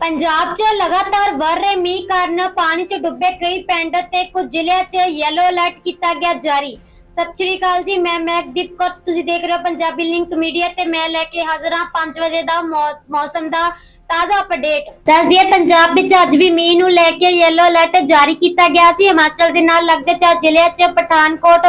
ਪੰਜਾਬ 'ਚ ਲਗਾਤਾਰ ਵਰ ਰਹੇ ਮੀਂਹ ਕਾਰਨ ਪਾਣੀ 'ਚ ਡੁੱਬੇ ਕਈ ਪਿੰਡ ਤੇ ਕੁਝ ਜ਼ਿਲ੍ਹਿਆਂ 'ਚ ਯੈਲੋ ਅਲਰਟ ਕੀਤਾ ਗਿਆ ਜਾਰੀ। ਸਤਿ ਸ਼੍ਰੀ ਅਕਾਲ ਜੀ, ਮੈਂ ਮੈਕਦੀਪ ਕੌਰ, ਤੁਸੀਂ ਦੇਖ ਰਹੇ ਹੋ ਪੰਜਾਬੀ ਲਿੰਕ ਮੀਡੀਆ ਤੇ ਮੈਂ ਲੈ ਕੇ ਹਾਜ਼ਰ ਹਾਂ 5 ਵਜੇ ਦਾ ਮੌਸਮ ਦਾ ਤਾਜ਼ਾ ਅਪਡੇਟ ਦੱਸ ਪੰਜਾਬ ਵਿੱਚ ਅੱਜ ਵੀ ਮੀਂਹ ਨੂੰ ਲੈ ਕੇ ਯੈਲੋ ਅਲਰਟ ਜਾਰੀ ਕੀਤਾ ਗਿਆ ਸੀ। ਹਿਮਾਚਲ ਦੇ ਨਾਲ ਲੱਗਦੇ ਚਾਰ ਜ਼ਿਲ੍ਹਿਆਂ 'ਚ ਪਠਾਨਕੋਟ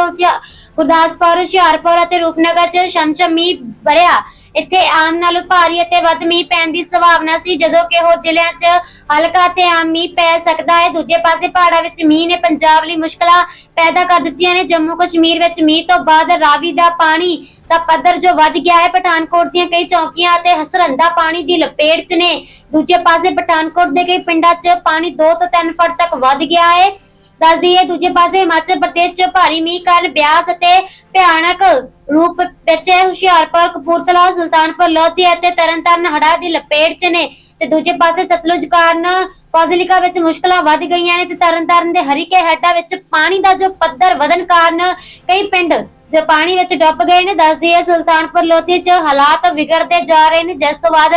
ਗੁਰਦਾਸਪੁਰ, ਹੁਸ਼ਿਆਰਪੁਰ ਅਤੇ ਰੂਪਨਗਰ 'ਚ ਛਮਛਮ ਮੀਂਹ ਵਰਿਆ ਇੱਥੇ ਆਮ ਨਾਲੋਂ ਭਾਰੀ ਅਤੇ ਵੱਧ ਮੀਂਹ ਪੈਣ ਦੀ ਸੰਭਾਵਨਾ ਸੀ, ਜਦੋਂ ਕਿ ਹੋਰ ਜ਼ਿਲ੍ਹਿਆਂ 'ਚ ਹਲਕਾ ਤੇ ਆਮ ਮੀਂਹ ਪੈ ਸਕਦਾ ਹੈ। ਦੂਜੇ ਪਾਸੇ ਪਹਾੜਾਂ ਵਿੱਚ ਮੀਂਹ ਨੇ ਪੰਜਾਬ ਲਈ ਮੁਸ਼ਕਲਾਂ ਪੈਦਾ ਕਰ ਦਿੱਤੀਆਂ ਨੇ। ਜੰਮੂ ਕਸ਼ਮੀਰ ਵਿੱਚ ਮੀਂਹ ਤੋਂ ਬਾਅਦ ਰਾਵੀ ਦਾ ਪਾਣੀ ਦਾ ਪੱਧਰ ਜੋ ਵੱਧ ਗਿਆ ਹੈ, ਪਠਾਨਕੋਟ ਦੀਆਂ ਕਈ ਚੌਕੀਆਂ ਅਤੇ ਹਸਰੰਦਾ ਪਾਣੀ ਦੀ ਲਪੇਟ 'ਚ ਨੇ। ਦੂਜੇ ਪਾਸੇ ਪਠਾਨਕੋਟ ਦੇ ਕਈ ਪਿੰਡਾਂ 'ਚ ਪਾਣੀ 2 ਤੋਂ 3 ਫੁੱਟ ਤੱਕ ਵੱਧ ਗਿਆ ਹੈ। ਦੱਸ ਦਈਏ, ਦੂਜੇ ਪਾਸੇ ਹਿਮਾਚਲ ਪ੍ਰਦੇਸ਼ 'ਚ ਭਾਰੀ ਮੀਂਹ ਕਾਰਨ ਬਿਆਸ ਅਤੇ ਭਿਆਨਕ ਰੂਪ ਵਿੱਚ ਹੁਸ਼ਿਆਰਪੁਰ, ਕਪੂਰਥਲਾ, ਸੁਲਤਾਨਪੁਰ, ਲੋਧੀ ਅਤੇ ਤਰਨਤਾਰਨ ਹੜ੍ਹਾਂ ਦੀ ਲਪੇਟ 'ਚ ਨੇ ਤੇ ਦੂਜੇ ਪਾਸੇ ਸਤਲੁਜ ਕਾਰਨ ਫਾਜ਼ਿਲਕਾ ਵਿੱਚ ਮੁਸ਼ਕਲਾਂ ਵੱਧ ਗਈਆਂ ਨੇ ਤੇ ਤਰਨਤਾਰਨ ਦੇ ਹਰੀਕੇ ਹੈਡਾਂ ਵਿੱਚ ਪਾਣੀ ਦਾ ਜੋ ਪੱਧਰ ਵਧਣ ਕਾਰਨ ਕਈ ਪਿੰਡ ਜੋ ਪਾਣੀ ਵਿੱਚ ਡੁੱਬ ਗਏ ਨੇ। ਦੱਸਦੀ ਦਈਏ, ਸੁਲਤਾਨਪੁਰ, ਲੋਧੀ 'ਚ ਹਾਲਾਤ ਵਿਗੜਦੇ ਜਾ ਰਹੇ ਨੇ। ਜਿਸ ਤੋਂ ਬਾਅਦ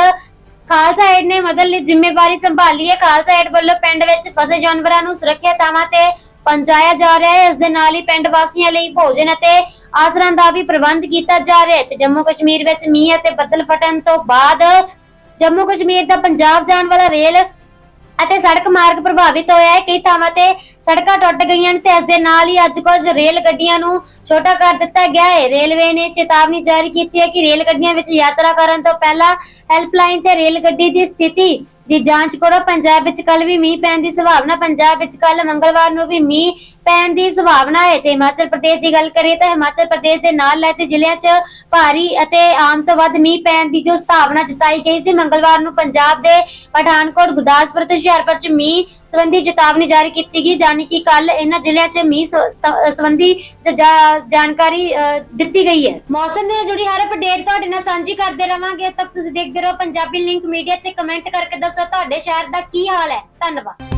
ਖਾਲਸਾ ਏਡ ਨੇ ਮਦਦ ਜ਼ਿੰਮੇਵਾਰੀ ਸੰਭਾਲੀ ਹੈ। ਖਾਲਸਾ ਏਡ ਵੱਲੋਂ ਪਿੰਡ ਵਿੱਚ ਫਸੇ ਜਾਨਵਰਾਂ ਨੂੰ ਸੁਰੱਖਿਅਤ ਥਾਵਾਂ ਤੇ ਪਹੁੰਚਾਇਆ ਜਾ ਰਿਹਾ ਹੈ। ਇਸ ਦੇ ਨਾਲ ਹੀ ਪਿੰਡ ਵਾਸੀਆਂ ਲਈ ਭੋਜਨ ਅਤੇ ਆਸਰਾਂ ਦਾ ਵੀ ਪ੍ਰਬੰਧ ਕੀਤਾ ਜਾ ਰਿਹਾ ਹੈ ਤੇ ਜੰਮੂ ਕਸ਼ਮੀਰ ਵਿੱਚ ਮੀਂਹ ਅਤੇ ਬੱਦਲ ਫਟਣ ਤੋਂ ਬਾਅਦ ਜੰਮੂ ਕਸ਼ਮੀਰ ਦਾ ਪੰਜਾਬ ਜਾਣ ਵਾਲਾ ਰੇਲ ਅਤੇ ਸੜਕ ਮਾਰਗ ਪ੍ਰਭਾਵਿਤ ਹੋਇਆ ਹੈ। ਕਈ ਥਾਵਾਂ ਤੇ ਸੜਕਾਂ ਟੁੱਟ ਗਈਆਂ ਨੇ ਤੇ ਇਸ ਦੇ ਨਾਲ ਹੀ ਅੱਜ ਕੁਝ ਰੇਲ ਗੱਡੀਆਂ ਨੂੰ ਛੋਟਾ ਕਰ ਦਿੱਤਾ ਗਿਆ ਹੈ। ਰੇਲਵੇ ਨੇ ਚੇਤਾਵਨੀ ਜਾਰੀ ਕੀਤੀ ਹੈ ਕਿ ਰੇਲ ਗੱਡੀਆਂ ਵਿੱਚ ਯਾਤਰਾ ਕਰਨ ਤੋਂ ਪਹਿਲਾਂ ਹੈਲਪਲਾਈਨ ਤੇ ਰੇਲ ਗੱਡੀ ਦੀ ਸਥਿਤੀ ਦੀ ਜਾਂਚ ਕਰੋ। ਪੰਜਾਬ ਵਿੱਚ ਕੱਲ ਵੀ ਮੀਂਹ ਪੈਣ ਦੀ ਸੰਭਾਵਨਾ, ਪੰਜਾਬ ਵਿੱਚ ਕੱਲ ਮੰਗਲਵਾਰ ਨੂੰ ਵੀ ਮੀਂਹ ਪੈਣ ਦੀ ਸੰਭਾਵਨਾ ਹੈ ਤੇ ਹਿਮਾਚਲ ਪ੍ਰਦੇਸ਼ ਦੀ ਗੱਲ ਕਰੀਏ ਤਾਂ ਹਿਮਾਚਲ ਪ੍ਰਦੇਸ਼ ਦੇ ਨਾਲ ਲੱਗਦੇ ਜ਼ਿਲ੍ਹਿਆਂ 'ਚ ਭਾਰੀ ਅਤੇ ਆਮ ਤੋਂ ਵੱਧ ਮੀਂਹ ਪੈਣ ਦੀ ਜੋ ਸੰਭਾਵਨਾ ਜਤਾਈ ਗਈ ਸੀ, ਮੰਗਲਵਾਰ ਨੂੰ ਪੰਜਾਬ ਦੇ ਪਠਾਨਕੋਟ, ਗੁਰਦਾਸਪੁਰ ਤੇ ਹੁਸ਼ਿਆਰਪੁਰ 'ਚ ਮੀਂਹ ਸੰਬੰਧੀ ਚੇਤਾਵਨੀ ਜਾਰੀ ਕੀਤੀ ਗਈ ਜਾਨੀ ਕਿ ਕੱਲ ਇਹਨਾਂ ਜ਼ਿਲ੍ਹਿਆਂ 'ਚ ਮੀਂਹ ਸ- ਸੰਬੰਧੀ ਜਾਣਕਾਰੀ ਦਿੱਤੀ ਗਈ ਹੈ। ਮੌਸਮ ਦੇ ਜੁੜੀ ਹਰ ਅਪਡੇਟ ਤੁਹਾਡੇ ਨਾਲ ਸਾਂਝੀ ਕਰਦੇ ਰਵਾਂਗੇ। ਤਬ ਤੁਸੀਂ ਦੇਖਦੇ ਰਹੋ ਪੰਜਾਬੀ ਲਿੰਕ ਮੀਡੀਆ ਤੇ ਕਮੈਂਟ ਕਰਕੇ ਦੱਸੋ ਤੁਹਾਡੇ ਸ਼ਹਿਰ ਦਾ ਕੀ ਹਾਲ ਹੈ। ਧੰਨਵਾਦ।